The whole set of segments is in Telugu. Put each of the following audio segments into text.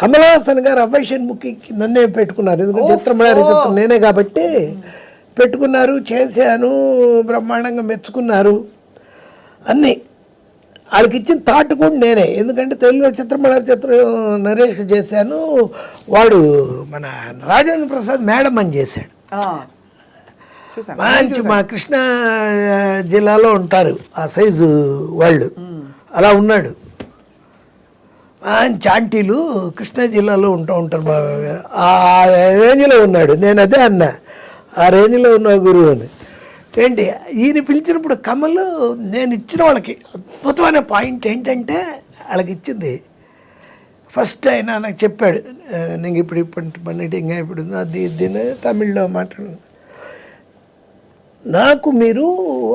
కమలాసన్ గారు అవ్వైషన్ ముఖి నన్నే పెట్టుకున్నారు. ఎందుకంటే చిత్రమలారి చిత్రం నేనే కాబట్టి పెట్టుకున్నారు చేశాను బ్రహ్మాండంగా మెచ్చుకున్నారు అన్నీ. వాళ్ళకి ఇచ్చిన థాట్ కూడా నేనే. ఎందుకంటే తెలుగులో చిత్రమలారి చిత్రం నరేష్కి చేశాను వాడు మన రాజేంద్ర ప్రసాద్ మేడం అని చేశాడు. మంచి మా కృష్ణా జిల్లాలో ఉంటారు ఆ సైజు వాళ్ళు. అలా ఉన్నాడు. మంచి కృష్ణా జిల్లాలో ఉంటూ ఉంటారు బాగా ఆ రేంజ్లో ఉన్నాడు. నేను అదే అన్నా. ఆ రేంజ్లో ఉన్న గురువు అని. ఏంటి? ఈయన పిలిచినప్పుడు కమలు నేను ఇచ్చిన వాళ్ళకి అద్భుతమైన పాయింట్ ఏంటంటే వాళ్ళకి ఇచ్చింది. ఫస్ట్ ఆయన నాకు చెప్పాడు నేను నీకు ఇప్పుడు ఇప్పుడు పన్నెండు ఇంకా ఇప్పుడు అది దీని తమిళ్ళో మాట్లాడు నాకు మీరు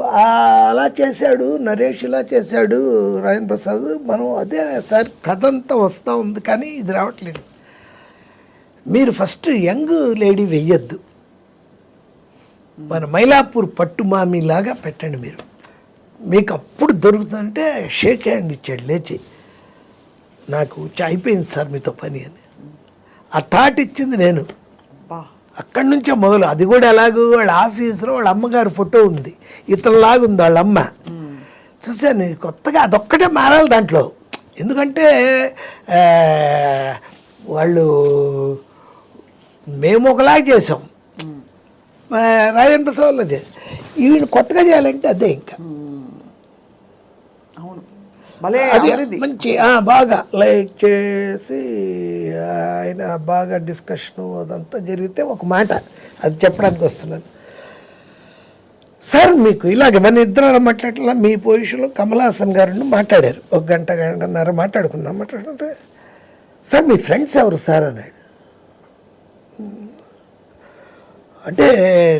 అలా చేశాడు నరేష్ ఇలా చేశాడు రాయన్ ప్రసాద్ మనం అదే సార్ కథ అంతా వస్తూ ఉంది కానీ ఇది రావట్లేదు. మీరు ఫస్ట్ యంగ్ లేడీ వెయ్యొద్దు. మన మైలాపూర్ పట్టు మామిలాగా పెట్టండి మీరు. మీకు అప్పుడు దొరుకుతుందంటే షేక్ హ్యాండ్ ఇచ్చాడు లేచి. నాకు "చ- అయిపోయింది సార్ మీతో పని అని. ఆ థాట్ ఇచ్చింది నేను. అక్కడి నుంచే మొదలు. అది కూడా ఎలాగో వాళ్ళ ఆఫీసులో వాళ్ళ అమ్మగారి ఫోటో ఉంది. ఇతరులాగా ఉంది వాళ్ళ అమ్మ. చూసాను కొత్తగా అదొక్కటే మారాలి దాంట్లో. ఎందుకంటే వాళ్ళు మేము ఒకలాగా చేసాం రాజేంద్ర ప్రసాద్ అదే ఈవిని కొత్తగా చేయాలంటే అదే ఇంకా. అవును. అది మంచి బాగా లైక్ చేసి ఆయన బాగా డిస్కషన్ అదంతా జరిగితే ఒక మాట అది చెప్పడానికి వస్తున్నాను. సార్ మీకు ఇలాగే మన ఇద్దరు మాట్లాడలా మీ పొజిషన్లో కమలాసన్ గారు మాట్లాడారు. ఒక గంట గంటన్నర మాట్లాడుకున్నాం. మాట్లాడుకుంటే సార్ మీ ఫ్రెండ్స్ ఎవరు సార్? అన్నాడు. అంటే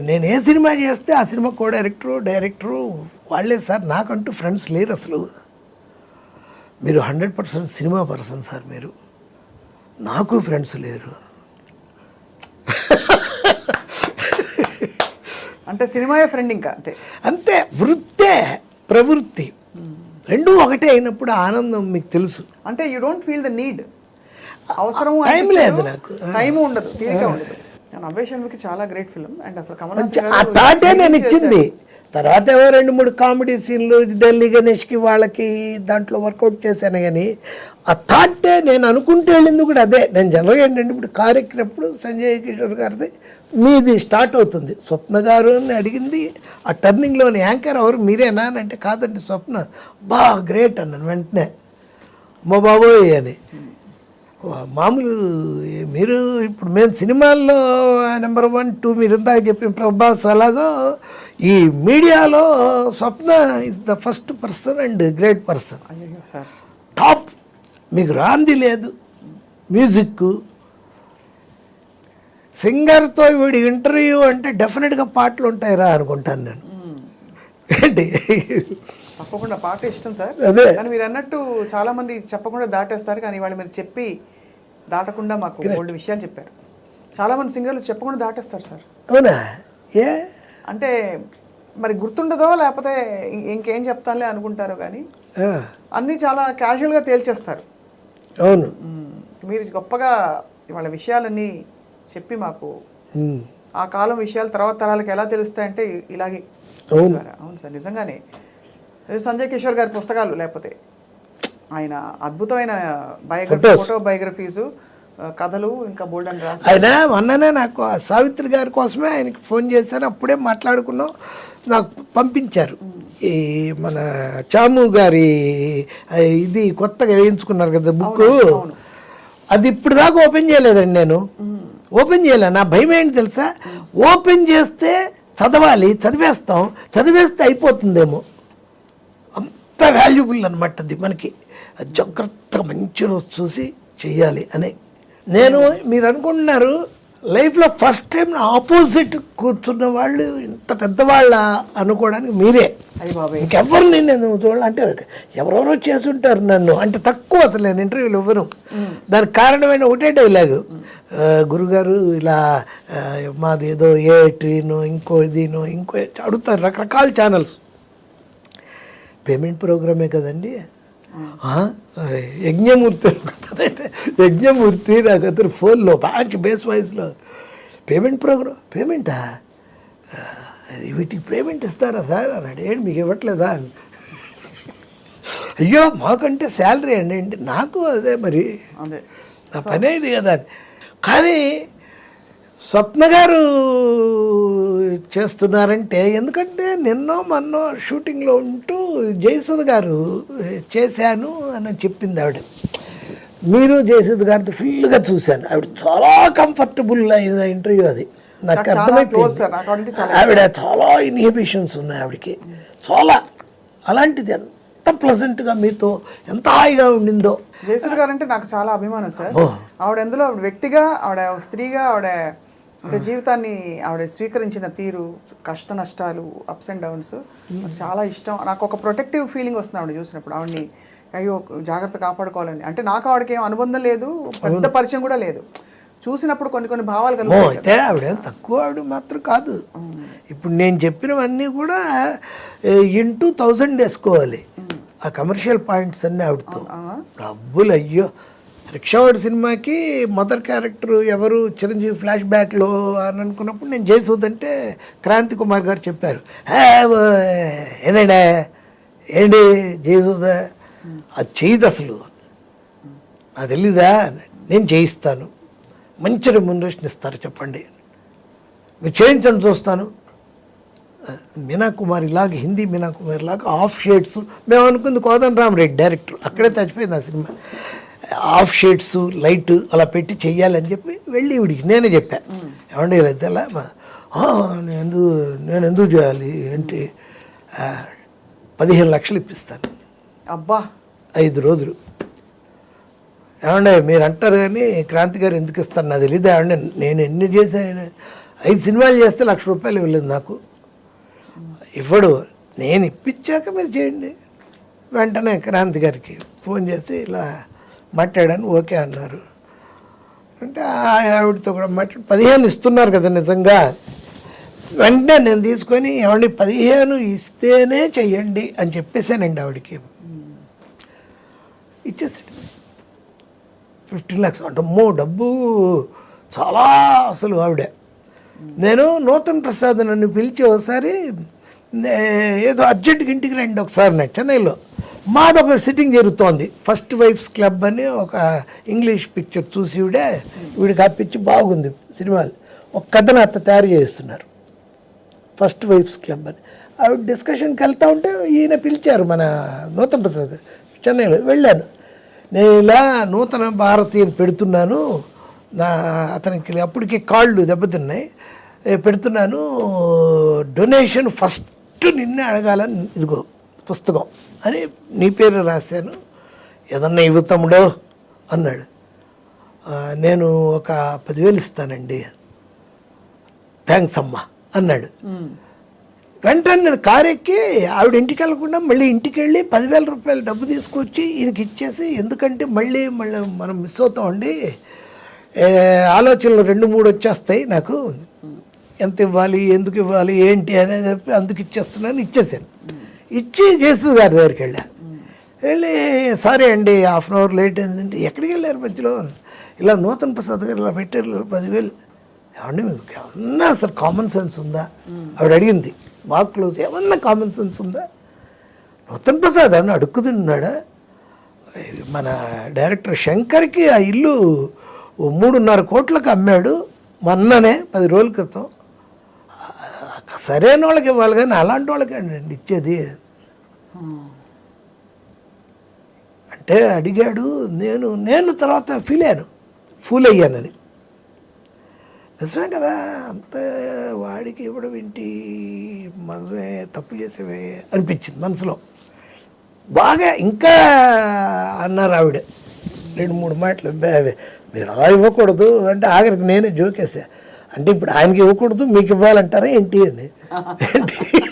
నేను ఏ సినిమా చేస్తే ఆ సినిమా కో డైరెక్టరు డైరెక్టరు వాళ్ళే సార్. నాకంటూ ఫ్రెండ్స్ లేరు అసలు. మీరు hundred percent cinema person sir మీరు. నాకు ఫ్రెండ్స్ లేరు. అంటే సినిమాయే ఫ్రెండ్ ఇంకా అంతే. అంతే వృత్తే ప్రవృత్తి. రెండూ ఒకటే అయినప్పుడు ఆనందం మీకు తెలుసు. అంటే you don't feel the need అవసరం టైం లేదు నాకు. టైం ఉండదు తీరిక ఉండదు. చాలా గ్రేట్ ఫిల్మ్ అండ్ అసలు కమల్ థాటే నేను. ఇచ్చింది. తర్వాత ఏవో రెండు మూడు కామెడీ సీన్లు ఢిల్లీ గణేష్కి వాళ్ళకి దాంట్లో వర్కౌట్ చేశాను కానీ ఆ థాటే నేను అనుకుంటే వెళ్ళింది కూడా అదే. నేను జనరల్గా ఏంటంటే ఇప్పుడు కారు ఎక్కినప్పుడు సంజయ్ కిషోర్ గారిది మీది స్టార్ట్ అవుతుంది. స్వప్న గారు అని అడిగింది. ఆ టర్నింగ్లోని యాంకర్ ఎవరు? మీరేనా అని అంటే కాదండి స్వప్న. బా గ్రేట్ అన్నాను వెంటనే. అమ్మ బాబోయ్ అని. మామూలు మీరు ఇప్పుడు మేము సినిమాల్లో నెంబర్ వన్ టూ మీరు ఇందాక చెప్పిన ప్రభాస్ అలాగో ఈ మీడియాలో Swapna is the first person and great person top మీకు రాంది లేదు. మ్యూజిక్ సింగర్తో వీడి ఇంటర్వ్యూ అంటే డెఫినెట్గా పాటలు ఉంటాయిరా అనుకుంటాను నేను. ఏంటి? తప్పకుండా పాట ఇష్టం సార్. అదే. కానీ మీరు అన్నట్టు చాలా మంది చెప్పకుండా దాటేస్తారు. కానీ వాళ్ళు మీరు చెప్పి దాటకుండా మాకు బోల్డ్ విషయాలు చెప్పారు. చాలా మంది సింగర్లు చెప్పకుండా దాటేస్తారు సార్. అవునా? ఏ? అంటే మరి గుర్తుండదో లేకపోతే ఇంకేం చెప్తానులే అనుకుంటారో కానీ అన్నీ చాలా క్యాజువల్గా తేల్చేస్తారు. అవును. మీరు గొప్పగా వాళ్ళ విషయాలన్నీ చెప్పి మాకు. ఆ కాలం విషయాలు తర్వాత తరాలకు ఎలా తెలుస్తాయంటే ఇలాగే అవును. సార్. నిజంగానే సంజయ్ కిషోర్ గారి పుస్తకాలు లేకపోతే ఆయన అద్భుతమైన బయోగ్రఫీ. ఫోటో బయోగ్రఫీసు కథలు ఇంకా బోల్డ్ అని రాసి ఆయన మొన్ననే నాకు సావిత్రి గారి కోసమే ఆయనకి ఫోన్ చేశాను అప్పుడే మాట్లాడుకున్నాం నాకు పంపించారు. ఈ మన చాము గారి ఇది కొత్తగా వేయించుకున్నారు కదా బుక్. అది ఇప్పుడు దాకా ఓపెన్ చేయలేదండి నేను. ఓపెన్ చేయలే నా భయం ఏంటి తెలుసా? ఓపెన్ చేస్తే చదవాలి చదివేస్తాం చదివేస్తే అయిపోతుందేమో. అంత వాల్యుబుల్ అనమాట అది మనకి. అది జాగ్రత్తగా మంచి రోజు చూసి చెయ్యాలి అని. నేను మీరు అనుకుంటున్నారు లైఫ్లో ఫస్ట్ టైం ఆపోజిట్ కూర్చున్న వాళ్ళు ఇంత పెద్దవాళ్ళ అనుకోవడానికి మీరే. అయ్యి బాబాయ్. ఇంకెవరిని నేను చూడాలి అంటే ఎవరెవరో చేసుంటారు నన్ను. అంటే తక్కువ అసలు నేను ఇంటర్వ్యూలు ఇవ్వను. దానికి కారణమైన ఒకటే డైలాగు గురుగారు ఇలా మాది ఏదో ఏ ట్రీనో ఇంకో ఇదినో ఇంకో అడుగుతారు రకరకాల ఛానల్స్ పేమెంట్ ప్రోగ్రామే కదండి? యజ్ఞమూర్తి అనుకుంటుందంటే యజ్ఞమూర్తి నాకు అతను ఫోన్లో మంచి బేస్ వాయిస్లో. పేమెంట్ ప్రోగ్రామ్ పేమెంటా? అది వీటికి పేమెంట్ ఇస్తారా సార్? అన్నాడు ఏంటి మీకు ఇవ్వట్లేదా. అయ్యో మాకంటే శాలరీ అండి. నాకు అదే మరి. నా పనే ఇది కదా. కానీ స్వప్న గారు చేస్తున్నారంటే ఎందుకంటే నిన్నో మొన్నో షూటింగ్లో ఉంటూ జయసుధ గారు చేశాను అని చెప్పింది ఆవిడ. మీరు జయసుధ గారితో ఫుల్గా చూశాను. ఆవిడ చాలా కంఫర్టబుల్ అయిన ఇంటర్వ్యూ అది. నాకు అర్థమైపోయింది. ఆవిడ చాలా ఇన్హిబిషన్స్ ఉన్నాయి ఆవిడకి. చాలా. అలాంటిది ఎంత ప్లజెంట్గా మీతో ఎంత హాయిగా ఉండిందో. జయసూర్ గారు అంటే నాకు చాలా అభిమానం సార్. ఆవిడ ఎందులో ఆవిడ వ్యక్తిగా ఆవిడ స్త్రీగా ఆవిడ ఆవిడ జీవితాన్ని ఆవిడ స్వీకరించిన తీరు కష్ట నష్టాలు అప్స్ అండ్ డౌన్స్ నాకు చాలా ఇష్టం. నాకు ఒక ప్రొటెక్టివ్ ఫీలింగ్ వస్తుంది ఆవిడ చూసినప్పుడు. ఆవిడని అయ్యో జాగ్రత్త కాపాడుకోవాలని. అంటే నాకు ఆవిడకి ఏం అనుబంధం లేదు పెద్ద పరిచయం కూడా లేదు. చూసినప్పుడు కొన్ని కొన్ని భావాలు కలుగుతాయి అయితే ఆవిడ తక్కువ ఆవిడ మాత్రం కాదు. ఇప్పుడు నేను చెప్పినవన్నీ కూడా ఇంటూ థౌజండ్ వేసుకోవాలి. ఆ కమర్షియల్ పాయింట్స్ అన్నీ ఆవిడతో. డబ్బులు అయ్యో రిక్షావాడి సినిమాకి మదర్ క్యారెక్టర్ ఎవరు? చిరంజీవి ఫ్లాష్ బ్యాక్లో అని అనుకున్నప్పుడు నేను జయసూద్ అంటే క్రాంతి కుమార్ గారు చెప్పారు. "హే, ఏంటంటే ఏంటి జయసూద అది చేయదు అసలు. నాకు తెలీదా? నేను చేయిస్తాను. మంచి రెమ్యునరేషన్ ఇస్తారు చెప్పండి. మీరు చేయించండి చూస్తాను. మీనా కుమార్ ఇలాగ హిందీ మీనా కుమార్ లాగా ఆఫ్ షేడ్స్. మేము అనుకుంది కోదండ రామరెడ్డి డైరెక్టర్. అక్కడే చచ్చిపోయింది ఆ సినిమా. ఆఫ్ షేడ్స్ లైట్ అలా పెట్టి చెయ్యాలని చెప్పి వెళ్ళి ఇవిడికి నేనే చెప్పాను ఏమండి అయితే? "ఆ, నేను ఎందుకు నేను ఎందుకు చేయాలి? ఏంటి? "ఆ, పదిహేను లక్షలు ఇప్పిస్తాను. అబ్బా! ఐదు రోజులు. ఏమండే మీరు అంటారు కానీ క్రాంతి గారు ఎందుకు ఇస్తారు? నాకు తెలియదు ఏమండి నేను ఎన్ని చేశాను ఐదు సినిమాలు చేస్తే లక్ష రూపాయలు ఇవ్వలేదు నాకు. ఇవ్వడు. నేను ఇప్పించాక మీరు చేయండి. వెంటనే క్రాంతి గారికి ఫోన్ చేసి ఇలా మాట్లాడాను ఓకే అన్నారు. అంటే ఆ ఆవిడతో కూడా మాట్లాడి పదిహేను ఇస్తున్నారు కదా నిజంగా. వెంటనే నేను తీసుకొని ఏమండి పదిహేను ఇస్తేనే చెయ్యండి అని చెప్పేసానండి ఆవిడకి. ఇచ్చేసాడు ఫిఫ్టీన్ ల్యాక్స్ అంటే అమ్మో డబ్బు చాలా అసలు ఆవిడ. నేను నూతన్ ప్రసాద్ నన్ను పిలిచి ఒకసారి నే- ఏదో అర్జెంట్గా ఇంటికి రండి ఒకసారి నేను మాది మాదొక సిట్టింగ్ జరుగుతోంది. ఫస్ట్ వైఫ్స్ క్లబ్ అని ఒక ఇంగ్లీష్ పిక్చర్ చూసి ఈవిడే వీడికి ఆ పిచ్చి బాగుంది సినిమాలు ఒక కథను అత్త తయారు చేస్తున్నారు. ఫస్ట్ వైఫ్స్ క్లబ్ అని. ఆవిడ డిస్కషన్కి వెళ్తూ ఉంటే ఈయన పిలిచారు మన నూతన ప్రసాద్. చెన్నైలో వెళ్ళాను. నేను ఇలా నూతన భారతీయుని పెడుతున్నాను. నా అతనికి అప్పటికి కాళ్ళు దెబ్బతిన్నాయి. పెడుతున్నాను. డొనేషన్ ఫస్ట్ నిన్నే అడగాలని ఇదిగో పుస్తకం. అని నీ పేరు రాశాను. ఏదన్నా ఇవ్వు తమ్ముడో అన్నాడు. "ఆ, నేను ఒక పదివేలు ఇస్తానండి. థ్యాంక్స్ అమ్మా అన్నాడు. వెంటనే నేను కారు ఎక్కి ఆవిడ ఇంటికి వెళ్ళకుండా మళ్ళీ ఇంటికి వెళ్ళి పదివేల రూపాయలు డబ్బు తీసుకొచ్చి ఈయనకి ఇచ్చేసి ఎందుకంటే మళ్ళీ మళ్ళీ మనం మిస్ అవుతామండి ఆలోచనలు రెండు మూడు వచ్చేస్తాయి నాకు. ఎంత ఇవ్వాలి ఎందుకు ఇవ్వాలి ఏంటి అనేది చెప్పి అందుకు ఇచ్చేస్తున్నాను ఇచ్చేసాను. ఇచ్చి జేసు గారి దగ్గరికి వెళ్ళా. వెళ్ళి సారీ అండి హాఫ్ అన్ అవర్ లేట్ అయిందండి. ఎక్కడికి వెళ్ళారు మధ్యలో? ఇలా నూతన ప్రసాద్ గారు ఇలా పెట్టారు పదివేలు. ఏమండి మీకు ఏమన్నా అసలు కామన్ సెన్స్ ఉందా? ఆవిడ అడిగింది. బాగా క్లోజ్ ఏమన్నా కామన్ సెన్స్ ఉందా? నూతన్ ప్రసాద్ ఏమన్నా అడుక్కుతున్నాడా? మన డైరెక్టర్ శంకర్కి ఆ ఇల్లు మూడున్నర కోట్లకు అమ్మాడు మొన్ననే పది రోజుల క్రితం. సరైన వాళ్ళకి ఇవ్వాలి కానీ అలాంటి వాళ్ళకి అండి ఇచ్చేది. అంటే అడిగాడు నేను నేను తర్వాత ఫీల్ అయ్యాను. ఫూల్ అయ్యానని. నిజమే కదా అంత వాడికి ఇవ్వడం ఏంటి? మనసే తప్పు చేసేవే అనిపించింది మనసులో. బాగా ఇంకా అన్నారు ఆవిడ. రెండు మూడు మాటలు "అబ్బే, అవి మీరు అలా ఇవ్వకూడదు. అంటే ఆఖరికి నేనే జోకేసా. అంటే ఇప్పుడు ఆయనకి ఇవ్వకూడదు మీకు ఇవ్వాలంటారా ఏంటి అని. ఏంటి?